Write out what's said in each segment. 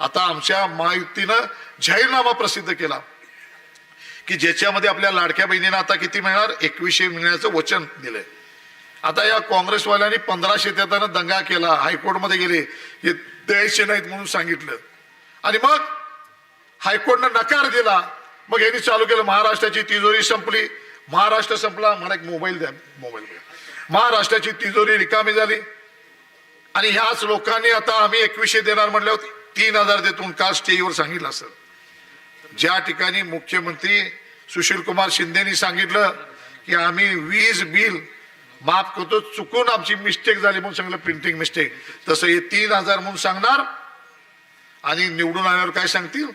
आता आमच्या महायुतीनं जाहीरनामा प्रसिद्ध केला. की ज्याच्यामध्ये आपल्या लाडक्या बहिणीनं आता किती मिळणार? एकवीसशे मिळण्याचं वचन दिलंय. आता या काँग्रेसवाल्यांनी पंधराशे देताना दंगा केला हायकोर्टमध्ये गेले हे द्यायचे नाहीत म्हणून सांगितलं. आणि मग हायकोर्टनं नकार दिला. मग यांनी चालू केलं महाराष्ट्राची तिजोरी संपली. महाराष्ट्र संपला म्हणा एक मोबाईल द्या मोबाईल द्या. महाराष्ट्राची तिजोरी रिकामी झाली. आणि ह्याच लोकांनी आता आम्ही एकवीसशे देणार म्हटल्यावर तीन हजार देतून काल स्टेजवर सांगितलं असं ज्या ठिकाणी मुख्यमंत्री सुशील कुमार शिंदेनी सांगितलं की आम्ही वीज बिल माफ करतो चुकून आमची मिस्टेक झाली म्हणून सांगितलं प्रिंटिंग मिस्टेक तसं हे तीन हजार म्हणून सांगणार आणि निवडून आल्यावर काय सांगतील?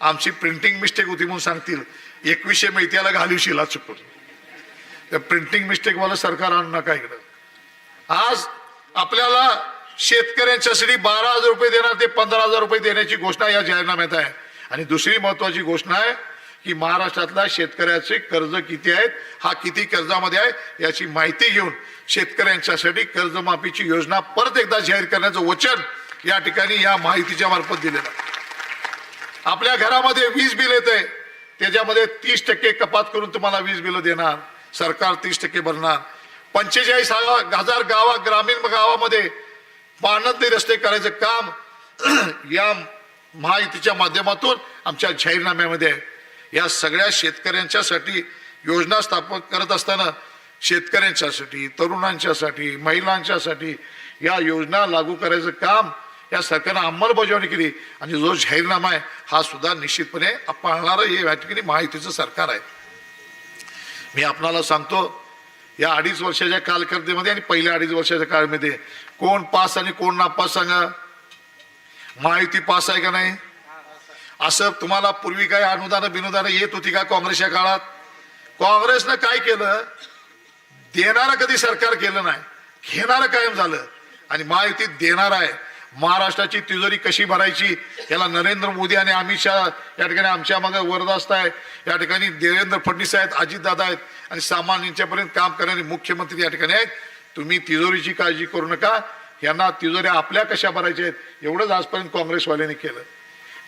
आमची प्रिंटिंग मिस्टेक होती म्हणून सांगतील. एकवीसशे मैत्याला घालवशील चुकून. त्या प्रिंटिंग मिस्टेकवालं सरकार आणू नका इकडं. आज आपल्याला शेतकऱ्यांच्यासाठी बारा हजार रुपये देणार ते पंधरा हजार रुपये देण्याची घोषणा या जाहीरनाम्यात आहे. आणि दुसरी महत्वाची घोषणा आहे की महाराष्ट्रातल्या शेतकऱ्याचे कर्ज किती आहेत हा किती कर्जामध्ये आहे याची माहिती घेऊन शेतकऱ्यांच्यासाठी कर्जमाफीची योजना परत एकदा जाहीर करण्याचं वचन या ठिकाणी या माहितीच्या मार्फत दिलेलं आपल्या घरामध्ये वीज बिल येते त्याच्यामध्ये तीस टक्के कपात करून तुम्हाला वीज बिल देणार सरकार तीस टक्के भरणार. पंचेचाळीस हजार गावा ग्रामीण गावामध्ये पाणंदी रस्ते करायचं काम या महायुतीच्या माध्यमातून आमच्या जाहीरनाम्यामध्ये आहे. या सगळ्या शेतकऱ्यांच्यासाठी योजना स्थापन करत असताना शेतकऱ्यांच्यासाठी तरुणांच्यासाठी महिलांच्यासाठी या योजना लागू करायचं काम या सरकारनं अंमलबजावणी केली. आणि जो जाहीरनामा आहे हा सुद्धा निश्चितपणे पाळणारं हे या ठिकाणी महायुतीचं सरकार आहे. मी आपणाला सांगतो या अडीच वर्षाच्या कालकर्दीमध्ये आणि पहिल्या अडीच वर्षाच्या काळामध्ये. कोण पास आणि कोण नापास सांगा? महायुती पास आहे का नाही? असं तुम्हाला पूर्वी काय अनुदान बिनुदान येत होती का काँग्रेसच्या काळात? काँग्रेसनं काय केलं? देणारं कधी सरकार केलं नाही. घेणारं कायम झालं. आणि महायुतीत देणार आहे. महाराष्ट्राची तिजोरी कशी भरायची याला नरेंद्र मोदी आणि अमित शहा या ठिकाणी आमच्या मागे वरदास्त आहे या ठिकाणी देवेंद्र फडणवीस आहेत अजितदादा आहेत आणि सामान्यांच्यापर्यंत काम करणारे मुख्यमंत्री या ठिकाणी आहेत. तुम्ही तिजोरीची काळजी करू नका. यांना तिजोऱ्या आपल्या कशा भरायच्या आहेत एवढंच आजपर्यंत काँग्रेसवाल्यांनी केलं.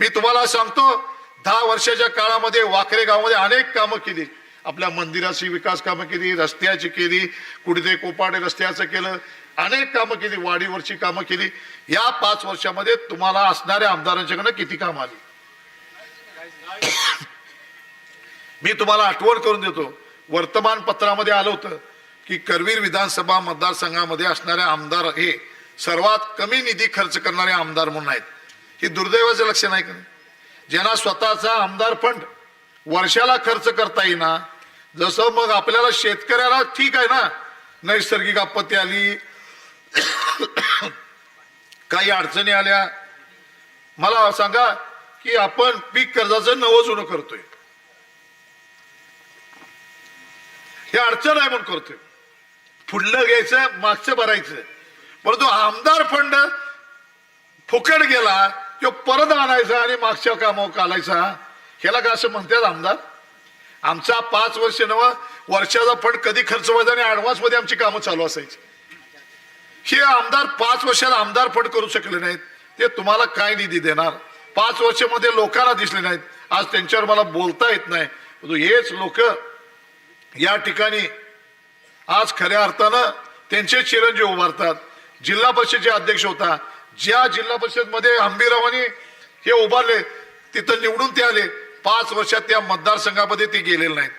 मी तुम्हाला सांगतो दहा वर्षाच्या काळामध्ये वाकरे गावामध्ये अनेक कामं केली. आपल्या मंदिराची विकास कामं केली रस्त्याची केली कुडदे कोपाडे रस्त्याचं केलं अनेक कामं केली वाडीवरची कामं केली. या पाच वर्षामध्ये तुम्हाला असणाऱ्या आमदारांच्याकडनं किती काम आली? मी तुम्हाला आठवण करून देतो. वर्तमानपत्रामध्ये आलं होतं की करवीर विधानसभा मतदारसंघामध्ये असणारे आमदार हे सर्वात कमी निधी खर्च करणारे आमदार म्हणून आहेत. ही दुर्दैवाचं लक्ष नाही का ज्यांना स्वतःचा आमदार फंड वर्षाला खर्च करता येईना जसं मग आपल्याला शेतकऱ्याला ठीक आहे ना? नैसर्गिक आपत्ती आली काही अडचणी आल्या. मला सांगा की आपण पीक कर्जाचं नवं जुनं करतोय. हे अडचण आहे म्हणून करतोय. पुढलं घ्यायचं मागचं भरायचं. परंतु आमदार फंड फुकट गेला तो परत आणायचा आणि मागच्या कामावर कालायचा. ह्याला का असं म्हणतात आमदार? आमचा पाच वर्ष नव वर्षाचा फंड कधी खर्च व्हायचा आणि ऍडव्हान्समध्ये आमची कामं चालू असायची. हे आमदार पाच वर्षाला आमदार फंड करू शकले नाहीत. ते तुम्हाला काय निधी देणार? पाच वर्षामध्ये लोकांना दिसले नाहीत. आज त्यांच्यावर मला बोलता येत नाही. हेच लोक या ठिकाणी आज खऱ्या अर्थानं त्यांचे चिरंजीव उभारतात. जिल्हा परिषदचे अध्यक्ष होता. ज्या जिल्हा परिषदमध्ये हंबीरावानी हे उभारले तिथं निवडून ते आले. पाच वर्षात त्या मतदारसंघामध्ये ते गेलेले नाहीत.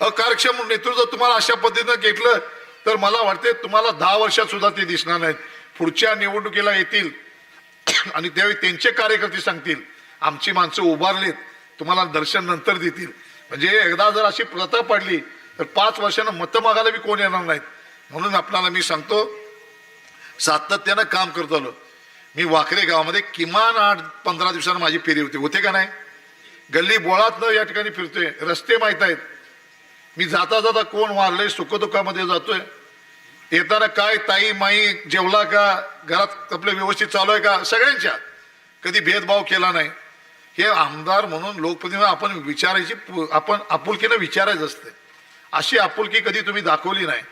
अकार्यक्षम नेतृत्व तुम्हाला अशा पद्धतीनं घेतलं तर मला वाटते तुम्हाला दहा वर्षात सुद्धा ते दिसणार नाहीत. पुढच्या निवडणुकीला येतील. आणि त्यावेळी त्यांचे कार्यकर्ते सांगतील आमची माणसं उभारलीत तुम्हाला दर्शन नंतर देतील. म्हणजे एकदा जर अशी प्रथा पडली तर पाच वर्षानं मतं मागायला बी कोण येणार नाहीत. म्हणून आपल्याला मी सांगतो सातत्यानं काम करत आलो. मी वाकरे गावामध्ये किमान आठ पंधरा दिवसानं माझी फेरी होती. होते का नाही? गल्ली बोळात या ठिकाणी फिरतोय. रस्ते माहीत आहेत. मी जाता जाता कोण वारलंय सुखदुःखामध्ये जातोय. येताना काय ताई माई जेवला का घरात आपलं व्यवस्थित चालू आहे का? सगळ्यांच्या. कधी भेदभाव केला नाही. हे आमदार म्हणून लोकप्रतिनिधी आपण विचारायची आपण आपुलकीनं विचारायचं असते अशी आपुलकी कधी तुम्ही दाखवली नाही.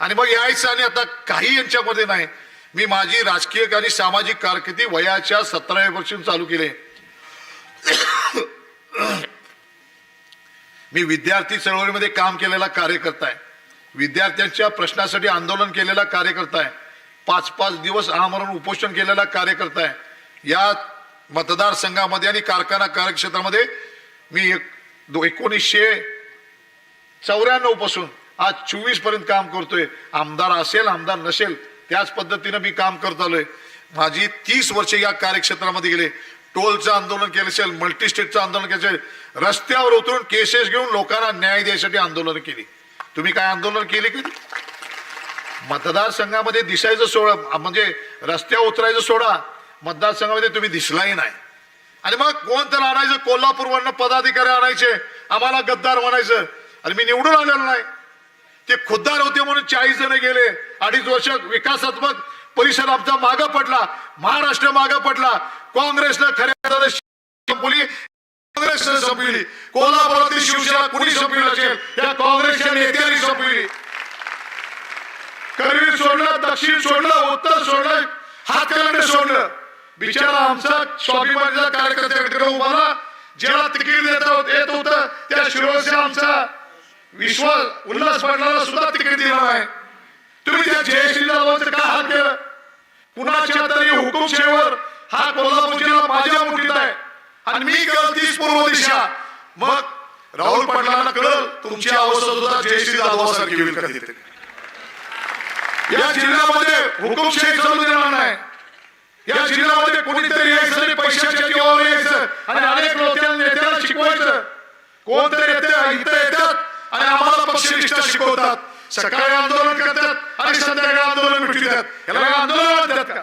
आणि मग यायचं आणि आता काही यांच्यामध्ये नाही. मी माझी राजकीय आणि सामाजिक कारकिर्दी वयाच्या सतराव्या वर्षी चालू केले. मी विद्यार्थी चळवळीमध्ये काम केलेला कार्यकर्ता आहे. विद्यार्थ्यांच्या प्रश्नासाठी आंदोलन केलेला कार्यकर्ता आहे. पाच पाच दिवस आमरण उपोषण केलेला कार्यकर्ता आहे. या मतदारसंघामध्ये आणि कारखाना कार्यक्षेत्रामध्ये मी एक दो- एकोणीसशे चौऱ्याण्णवपासून आज चोवीसपर्यंत काम करतोय. आमदार असेल आमदार नसेल त्याच पद्धतीनं मी काम करत आलोय. माझी तीस वर्षे या कार्यक्षेत्रामध्ये गेले. टोलचं आंदोलन केलं असेल मल्टी स्टेटचं आंदोलन केलं असेल रस्त्यावर उतरून केसेस घेऊन लोकांना न्याय द्यायसाठी आंदोलन केली. तुम्ही काय आंदोलन केले की मतदारसंघामध्ये दिसायचं सोडा म्हणजे रस्त्यावर उतरायचं सोडा मतदारसंघामध्ये तुम्ही दिसलाही नाही. आणि मग कोण तर आणायचं कोल्हापूरवरनं पदाधिकारी आणायचे आम्हाला गद्दार म्हणायचं आणि मी निवडून आलेलो नाही. ते खुद्दार होते म्हणून चाळीस जण गेले. अडीच वर्ष विकासात्मक परिषद आमचा मागं पडला महाराष्ट्र मागं पडला. काँग्रेसनं खऱ्या अर्थानं संपवली काँग्रेसनं संपविली कोल्हापुरातील शिवसेना कुणी संपविली असेल या काँग्रेसच्या नेत्यांनी संपविली करवीर सोडलं दक्षिण सोडलं उत्तर सोडलं हातकलंड सोडलं. बिचारा आमचा स्वाभिमानीचा कार्यकर्ता उभारा ज्याला तिकीट देता येत होतं त्या शिरोळचा आमचा विश्वास उल्हास पाटलाला सुद्धा तिकीट दिला नाही तुम्ही त्या जयश्री जाधवांचं का हात केलं? कुणाच्या तरी हुकुमशेवर हा कोल्हापूर जिल्हा माझ्या मुठीत आहे. आणि मी कळ तीच पूर्व दिशा. मग राहुल पाटलांना कळल तुमची अवस्था सुद्धा जयश्री जाधवासारखी होईल कधीतरी या जिल्ह्यामध्ये हुकुमशाही चालू देणार नाही. या जिल्ह्यामध्ये कोणीतरी यायचं आणि पैशाच्या जीवावर यायचं आणि अनेक लोकांना नेत्याला शिकवायचं. कोणतरी येते इथं येतात आणि आम्हाला पक्षनिष्ठा शिकवतात. सकाळी आंदोलन करतात आणि संध्याकाळी आंदोलन मिटवतात याला आंदोलन म्हणतात का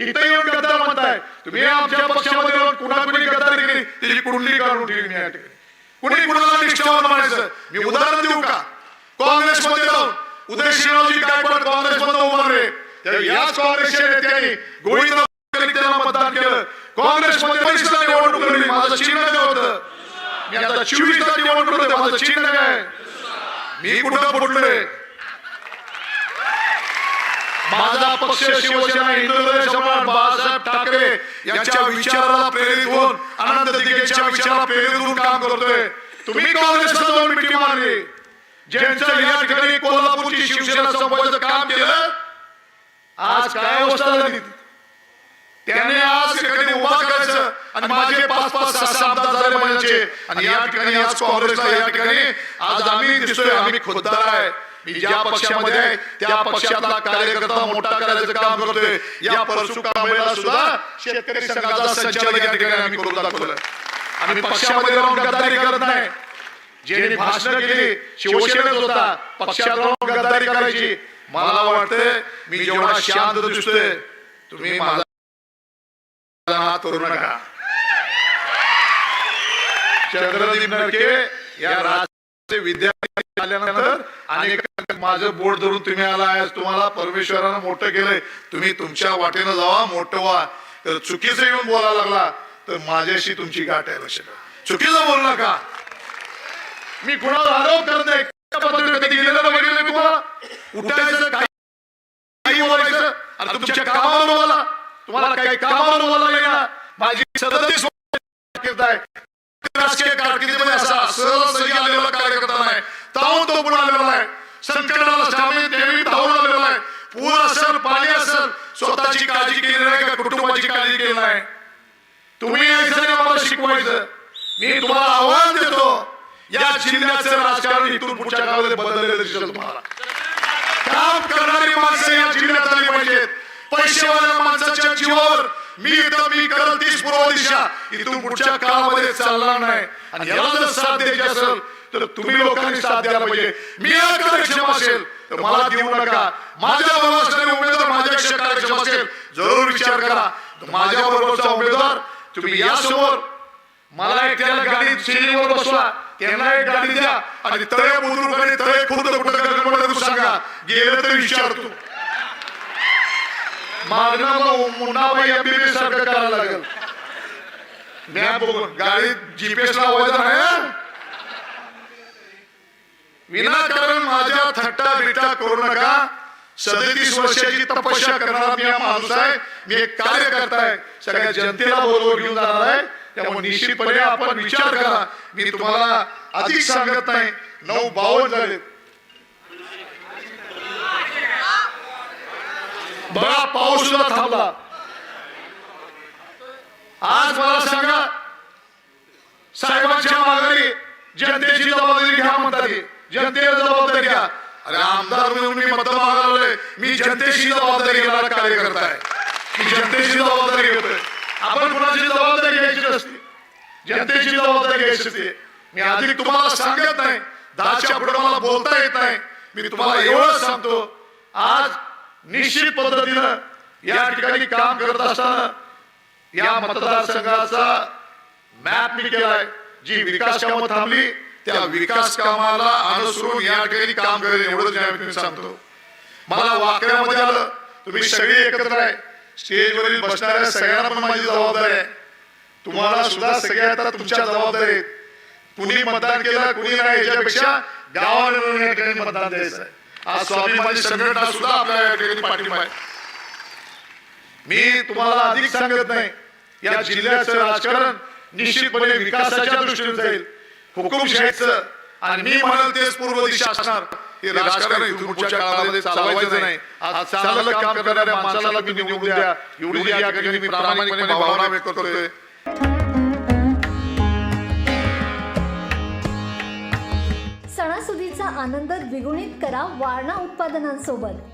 इथं येऊन गद्दार म्हणताय. तुम्ही आमच्या पक्षामध्ये येऊन कुणा कुणी गद्दारी केली त्याची कुंडली काढून ठेवली मी या ठिकाणी. कुणी कुणाला निष्ठावान म्हणायचं? मी उदाहरण देऊ का? काँग्रेसमध्ये जाऊन उदय श्रीरामजी गायकवाड काँग्रेसमध्ये उभारले तर याच काँग्रेसच्या नेत्यांनी गोविंद त्याला मतदान केलं. काँग्रेसमध्ये परिसरात निवडणूक लढली. माझं चिन्ह काय होतं? मी आता चोवीसला निवडणूक माझं चिन्ह काय? मी कुठं फुटलोय? माझा पक्ष शिवसेना हिंदू समाज बाळासाहेब ठाकरे यांच्या विचाराला प्रेरित होऊन आनंद दिगेच्या विचाराला प्रेरित होऊन काम करतोय. तुम्ही काँग्रेसला दोन मिठी मारली. ज्यांचं या ठिकाणी कोल्हापूरची शिवसेना संपवायचं काम केलं आज काय अवस्था झाली? त्याने आज ठिकाणी उभा करायचं आणि माझे पाच पाच सहा सहा आमदार झाले महिन्याचे आणि या ठिकाणी आज काँग्रेसला या ठिकाणी आज आम्ही दिसतोय आम्ही खुद्दार आहे. मी ज्या पक्षामध्ये आहे त्या पक्षातला कार्यकर्ता मोठा करायचं काम करतोय. या परसू कांबळेला सुद्धा शेतकरी संघाचा संचालक या ठिकाणी आम्ही करून दाखवलं आम्ही पक्षामध्ये राहून गद्दारी करत नाही. ज्यांनी भाषण केली शिवसेनेत होता. पक्षात राहून गद्दारी करायची. मला वाटतंय मी जेवढा शांत दिसतोय तुम्ही माझा हात करू नका. चंद्रदीप नरके या राज्याचे विद्यार्थी आल्यानंतर अनेक माझं बोट धरून तुम्ही आला आहे तुम्हाला परमेश्वरानं मोठं केलंय तुम्ही तुमच्या वाटेनं जावा मोठं व्हा तर चुकीचं येऊन बोलायला लागला तर माझ्याशी तुमची गाठ आहे लक्षात चुकीचं बोल नका मी कुणाला आरोप करत नाही उठायचं काही बोलायचं आणि तुमच्या कामावर बोला तुम्हाला काही कामावर बोला नाही माझी सदतीस आहे राजकीय कारकिर्दीमध्ये असा सहजासहजी आलेला कार्यकर्ता नाही ताहून तो पण आलेला आहे संकटाला सामील त्यावेळी धावून आलेलो आहे. पूर असेल पाणी असेल स्वतःची काळजी केली नाही का? कुटुंबाची काळजी केली नाही. तुम्ही यायचं मला आम्हाला शिकवायचं. मी तुम्हाला आव्हान देतो या जिल्ह्याचं राजकारण इथून पुढच्या काळामध्ये बदललेलं दिसेल तुम्हाला. काम करणारी माणसं या जिल्ह्यात आली पाहिजेत. पैसेवाल्या माणसाच्या जीवावर मी इथं मी करल तीस पूर्व दिशा. इथून पुढच्या काळामध्ये चालणार नाही. आणि याला जर साथ द्यायची असेल तर तुम्ही लोकांनी साथ द्यायला पाहिजे. मी कार्यक्षम असेल तर मला देऊ नका. माझ्या बरोबर असणारे उमेदवार माझ्यापेक्षा कार्यक्षम असेल जरूर विचार करा. माझ्या बरोबरचा उमेदवार तुम्ही या समोर मला एक त्याला गाडी शेरीवर बसवा. त्यांना एक गाडी द्या. आणि तळे बुद्रुक आणि तळे खुर्द कुठं गगनमध्ये तू सांगा. गेलं तर विचारतो मागणं मुन्नाबाई एमबीबी सारखं करायला लागेल. मॅप बघून. गाडीत जीपीएस लावायचा नाही विनाकारण माझ्या थट्टा बिट्टा करू नका. सदतीस वर्षाची तपस्या करणारा मी हा माणूस आहे. मी एक कार्यकर्ता आहे. सगळ्या जनतेला बरोबर घेऊन जाणार आहे. त्यामुळे निश्चितपणे आपण विचार करा. मी तुम्हाला अधिक सांगत नाही. नऊ बावन झाले. बघा पाऊस सुद्धा थांबला. आज मला सांगा साहेबांच्या मागणी जनतेची जबाबदारी घ्या म्हणतात जनतेला जबाबदारी घ्या अरे आमदार म्हणून मी मत मागालोय. मी जनतेशी जबाबदारी घेणारा कार्यकर्ता आहे. मी जनतेची जबाबदारी घेतोय. आपण कुणाची जबाबदारी घ्यायची नसते. जनतेची जबाबदारी घ्यायची असते मी आधी तुम्हाला सांगत नाही. दहाच्या पुढे मला बोलता येत नाही. मी तुम्हाला एवढं सांगतो. आज निश्चित पद्धतीनं या ठिकाणी काम करत असताना या मतदारसंघाचा मॅप मी केलाय. जी विकास कामं थांबली त्या विकास कामाला अनुसरून या ठिकाणी काम करेल एवढंच मी सांगतो. मला वाकड्यामध्ये आलं तुम्ही सगळे एकत्र आहे. स्टेजवरील बसणाऱ्या सगळ्यांना पण माझी जबाबदारी आहे. तुम्हाला सुद्धा सगळ्या आता तुमच्या जबाबदारी आहेत. कुणी मतदान केलं कुणी नाही याच्यापेक्षा गावाला या ठिकाणी मतदान द्यायचं आहे. आज स्वाभिमानी संघटना सुद्धा आपल्या या ठिकाणी पाठिंबा आहे. मी तुम्हाला अधिक सांगत नाही या जिल्ह्याचं राजकारण निश्चितपणे विकासाच्या दृष्टीने जाईल. हुकुमशाहीचं आणि मी म्हणाल तेच पूर्व दिशा असणार. हे राजकारण इथून पुढच्या काळामध्ये चालवायचं नाही. आज चांगलं काम करणाऱ्या माणसाला तुम्ही निवडून द्या. एवढी या ठिकाणी मी प्रामाणिकपणे भावना व्यक्त करतोय. सणासुदीचा आनंद द्विगुणित करा वारणा उत्पादनांसोबत.